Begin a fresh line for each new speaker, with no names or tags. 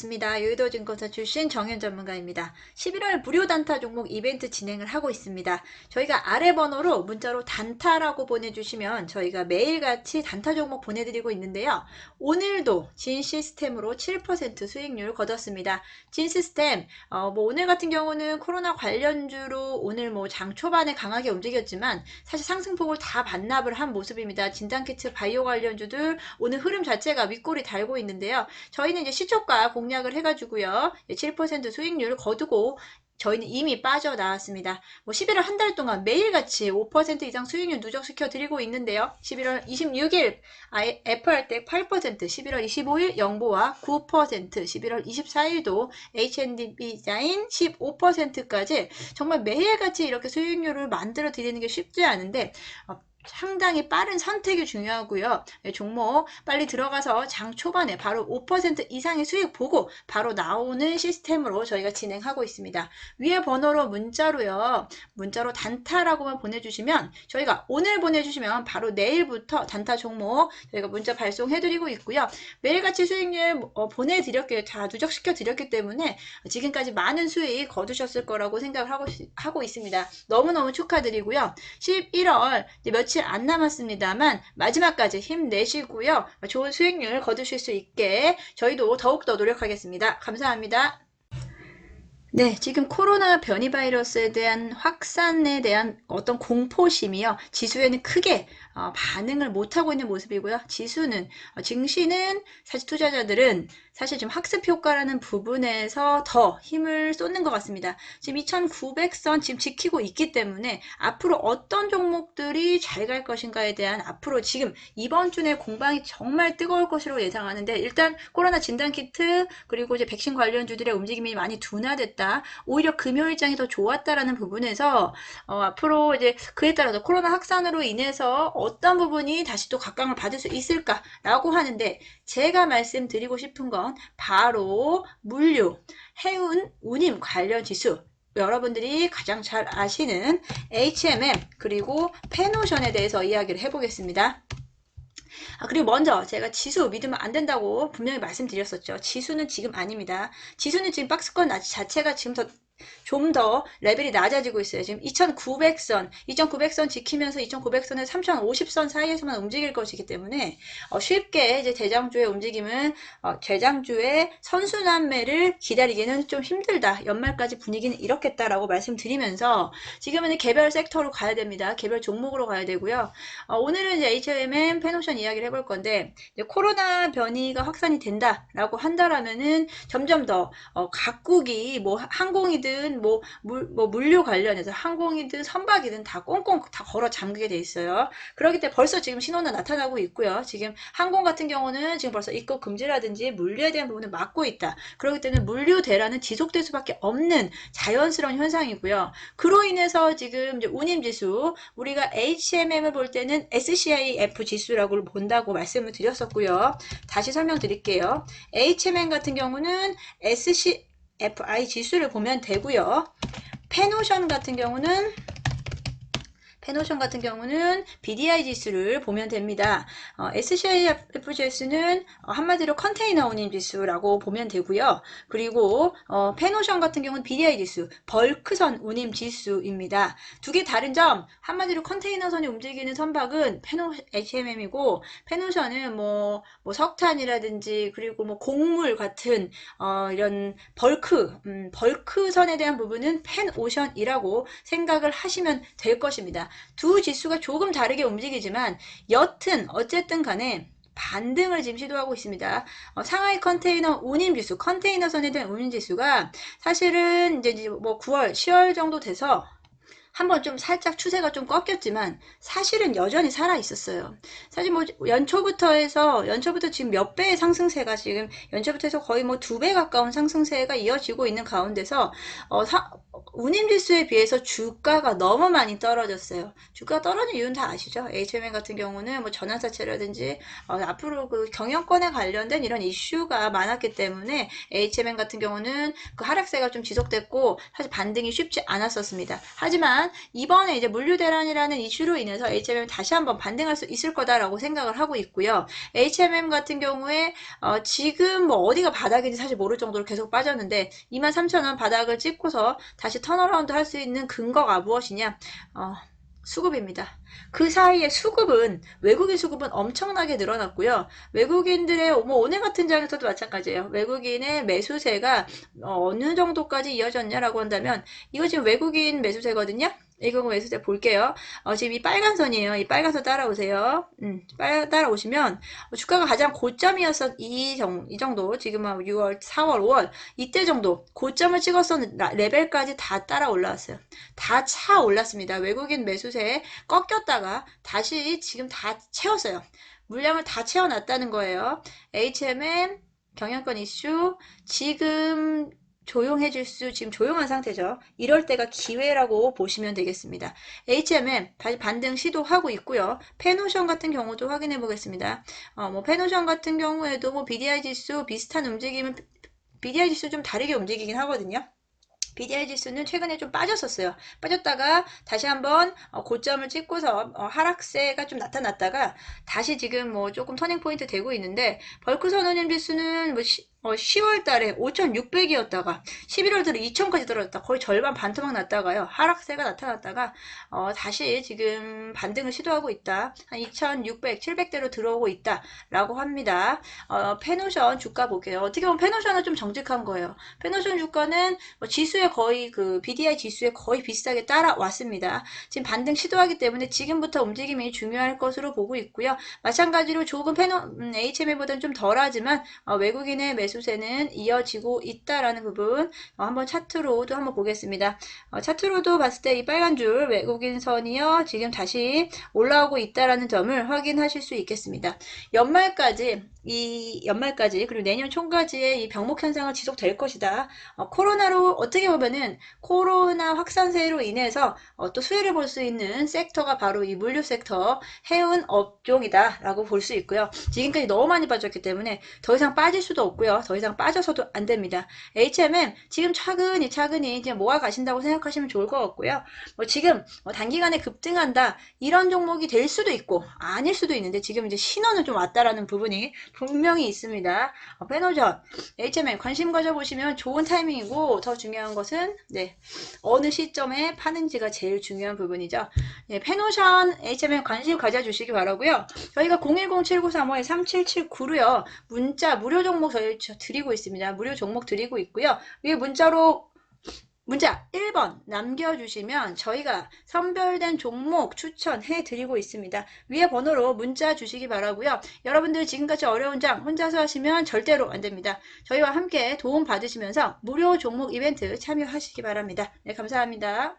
반갑습니다. 여의도증권사 출신 정현 전문가입니다. 11월 무료 단타 종목 이벤트 진행을 하고 있습니다. 저희가 아래 번호로 문자로 단타라고 보내주시면 저희가 매일같이 단타 종목 보내드리고 있는데요. 오늘도 진 시스템으로 7% 수익률 거뒀습니다. 진 시스템, 어, 뭐 오늘 같은 경우는 코로나 관련주로 오늘 뭐 장 초반에 강하게 움직였지만 사실 상승폭을 다 반납을 한 모습입니다. 진단키트 바이오 관련주들 오늘 흐름 자체가 윗골이 달고 있는데요. 저희는 이제 시초가 공 략을 해가지고요. 7% 수익률을 거두고 저희는 이미 빠져나왔습니다. 뭐 11월 한 달 동안 매일같이 5% 이상 수익률 누적시켜 드리고 있는데요. 11월 26일 애플 할 때 8%, 11월 25일 영보와 9%, 11월 24일도 H&D 자인 15%까지 정말 매일같이 이렇게 수익률을 만들어 드리는 게 쉽지 않은데 어, 상당히 빠른 선택이 중요하고요. 네, 종목 빨리 들어가서 장 초반에 바로 5% 이상의 수익 보고 바로 나오는 시스템으로 저희가 진행하고 있습니다. 위에 번호로 문자로요. 문자로 단타라고만 보내주시면 저희가 오늘 보내주시면 바로 내일부터 단타 종목 저희가 문자 발송해드리고 있고요. 매일같이 수익률 어, 보내드렸기 다 누적시켜 드렸기 때문에 지금까지 많은 수익 거두셨을 거라고 생각을 하고, 하고 있습니다. 너무너무 축하드리고요. 11월 며칠 안 남았습니다만 마지막까지 힘내시고요. 좋은 수익률 거두실 수 있게 저희도 더욱더 노력하겠습니다. 감사합니다. 네, 지금 코로나 변이 바이러스에 대한 확산에 대한 어떤 공포심이요. 지수에는 크게 어, 반응을 못하고 있는 모습이고요. 지수는, 어, 증시는 사실 투자자들은 사실 지금 학습 효과라는 부분에서 더 힘을 쏟는 것 같습니다. 지금 2900선 지금 지키고 있기 때문에 앞으로 어떤 종목들이 잘 갈 것인가에 대한 앞으로 지금 이번 주 내 공방이 정말 뜨거울 것으로 예상하는데 일단 코로나 진단 키트 그리고 이제 백신 관련주들의 움직임이 많이 둔화됐다. 오히려 금요일장이 더 좋았다라는 부분에서 어, 앞으로 이제 그에 따라서 코로나 확산으로 인해서 어떤 부분이 다시 또 각광을 받을 수 있을까라고 하는데 제가 말씀드리고 싶은 건 바로 물류, 해운, 운임 관련 지수 여러분들이 가장 잘 아시는 HMM 그리고 페노션에 대해서 이야기를 해보겠습니다. 아, 그리고 먼저 제가 지수 믿으면 안 된다고 분명히 말씀드렸었죠. 지수는 지금 아닙니다. 지수는 지금 박스권 자체가 지금 더 좀 더 레벨이 낮아지고 있어요. 지금 2900선, 2900선 지키면서 2900선에 3050선 사이에서만 움직일 것이기 때문에 어, 쉽게 이제 대장주의 움직임은 어, 대장주의 선순환매를 기다리기는 좀 힘들다. 연말까지 분위기는 이렇겠다라고 말씀드리면서 지금은 개별 섹터로 가야 됩니다. 개별 종목으로 가야 되고요. 어, 오늘은 이제 HMM 페노션 이야기를 해볼 건데 코로나 변이가 확산이 된다라고 한다라면은 점점 더 어, 각국이 뭐 항공이든 뭐, 물, 뭐 물류 관련해서 항공이든 선박이든 다 꽁꽁 다 걸어 잠그게 돼 있어요. 그렇기 때문에 벌써 지금 신호는 나타나고 있고요. 지금 항공 같은 경우는 지금 벌써 입국 금지라든지 물류에 대한 부분을 막고 있다. 그렇기 때문에 물류 대란은 지속될 수밖에 없는 자연스러운 현상이고요. 그로 인해서 지금 운임 지수 우리가 HMM을 볼 때는 SCIF 지수라고 본다고 말씀을 드렸었고요. 다시 설명드릴게요. HMM 같은 경우는 SC FI 지수를 보면 되고요. 페노션 같은 경우는 페노션 같은 경우는 BDI 지수를 보면 됩니다. 어, SCIFGS는 어, 한마디로 컨테이너 운임 지수라고 보면 되고요. 그리고 어, 페노션 같은 경우는 BDI 지수, 벌크선 운임 지수입니다. 두 개 다른 점, 한마디로 컨테이너선이 움직이는 선박은 페노 HMM이고 페노션은 뭐, 뭐 석탄이라든지 그리고 뭐 곡물 같은 어, 이런 벌크, 음, 벌크선에 대한 부분은 펜오션이라고 생각을 하시면 될 것입니다. 두 지수가 조금 다르게 움직이지만 여튼 어쨌든 간에 반등을 지금 시도하고 있습니다. 어, 상하이 컨테이너 운임 지수, 컨테이너선에 대한 운임 지수가 사실은 이제 뭐 9월, 10월 정도 돼서 한번 좀 살짝 추세가 좀 꺾였지만 사실은 여전히 살아 있었어요. 사실 뭐 연초부터 해서 연초부터 지금 몇 배의 상승세가 지금 연초부터 해서 거의 뭐 두 배 가까운 상승세가 이어지고 있는 가운데서 어, 사, 운임지수에 비해서 주가가 너무 많이 떨어졌어요. 주가가 떨어진 이유는 다 아시죠? HMN 같은 경우는 뭐 전환사채라든지 어, 앞으로 그 경영권에 관련된 이런 이슈가 많았기 때문에 HMN 같은 경우는 그 하락세가 좀 지속됐고 사실 반등이 쉽지 않았었습니다. 하지만 이번에 이제 물류 대란이라는 이슈로 인해서 HMM 다시 한번 반등할 수 있을 거다라고 생각을 하고 있고요. HMM 같은 경우에 어, 지금 뭐 어디가 바닥인지 사실 모를 정도로 계속 빠졌는데 23,000원 바닥을 찍고서 다시 턴어라운드 할 수 있는 근거가 무엇이냐? 어, 수급입니다. 그 사이에 수급은 외국인 수급은 엄청나게 늘어났고요. 외국인들의 뭐 오늘 같은 장에서도 마찬가지예요. 외국인의 매수세가 어, 어느 정도까지 이어졌냐라고 한다면 이거 지금 외국인 매수세거든요. 이거 매수세 볼게요. 어, 지금 이 빨간 선이에요. 이 빨간 선 따라오세요. 음, 빨 따라오시면 어, 주가가 가장 고점이었던 이, 정, 이 정도 지금 한 6월, 4월, 5월 이때 정도 고점을 찍었던 라- 레벨까지 다 따라 올라왔어요. 다 차 올랐습니다. 외국인 매수세에 꺾였다가 다시 지금 다 채웠어요. 물량을 다 채워놨다는 거예요. HMM 경영권 이슈 지금 조용해질 수 지금 조용한 상태죠. 이럴 때가 기회라고 보시면 되겠습니다. HMM 반등 시도하고 있고요. 페노션 같은 경우도 확인해 보겠습니다. 어, 뭐 페노션 같은 경우에도 뭐 BDI 지수 비슷한 움직임은 BDI 지수 좀 다르게 움직이긴 하거든요. BDI 지수는 최근에 좀 빠졌었어요. 빠졌다가 다시 한번 어, 고점을 찍고서 어, 하락세가 좀 나타났다가 다시 지금 뭐 조금 터닝 포인트 되고 있는데 벌크 선호님 지수는 뭐 시, 어, 10월 달에 5,600이었다가 11월 들어 2,000까지 떨어졌다. 거의 절반 반토막 났다가요. 하락세가 나타났다가 어, 다시 지금 반등을 시도하고 있다. 한 2,600, 700대로 들어오고 있다라고 합니다. 어, 페노션 주가 볼게요. 어떻게 보면 페노션은 좀 정직한 거예요. 페노션 주가는 뭐 지수에 거의 그 BDI 지수에 거의 비슷하게 따라왔습니다. 지금 반등 시도하기 때문에 지금부터 움직임이 중요할 것으로 보고 있고요. 마찬가지로 조금 페노 음, HMA보다는 좀 덜하지만 어, 외국인의 매 수세는 이어지고 있다라는 부분 어, 한번 차트로도 한번 보겠습니다. 어, 차트로도 봤을 때 이 빨간 줄 외국인 선이요 지금 다시 올라오고 있다라는 점을 확인하실 수 있겠습니다. 연말까지 이 연말까지 그리고 내년 총까지의 이 병목 현상은 지속될 것이다. 어, 코로나로 어떻게 보면은 코로나 확산세로 인해서 어, 또 수혜를 볼 수 있는 섹터가 바로 이 물류 섹터 해운 업종이다라고 볼 수 있고요. 지금까지 너무 많이 빠졌기 때문에 더 이상 빠질 수도 없고요. 더 이상 빠져서도 안 됩니다. HMM 지금 차근히 차근히 이제 모아 가신다고 생각하시면 좋을 것 같고요. 뭐 지금 뭐 단기간에 급등한다 이런 종목이 될 수도 있고 아닐 수도 있는데 지금 이제 신호는 좀 왔다라는 부분이 분명히 있습니다. 어, 페노전, HMM 관심 가져보시면 좋은 타이밍이고 더 중요한 것은 네 어느 시점에 파는지가 제일 중요한 부분이죠. 네, 페노션 HMM 관심 가져주시기 바라고요. 저희가 010-7935-3779로요. 문자 무료 종목 저희 저- 드리고 있습니다. 무료 종목 드리고 있고요. 위에 문자로 문자 1번 남겨주시면 저희가 선별된 종목 추천해 드리고 있습니다. 위에 번호로 문자 주시기 바라고요. 여러분들 지금까지 어려운 장 혼자서 하시면 절대로 안 됩니다. 저희와 함께 도움 받으시면서 무료 종목 이벤트 참여하시기 바랍니다. 네, 감사합니다.